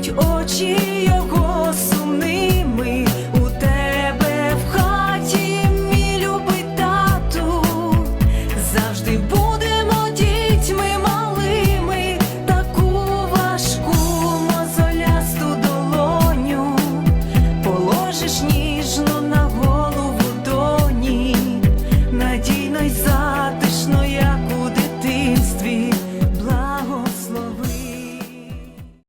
будуть очі його сумними. У тебе в хаті, мій любий тату, завжди будемо дітьми малими, таку важку мозолясту долоню, положиш ніжно на голову доні, надійно й за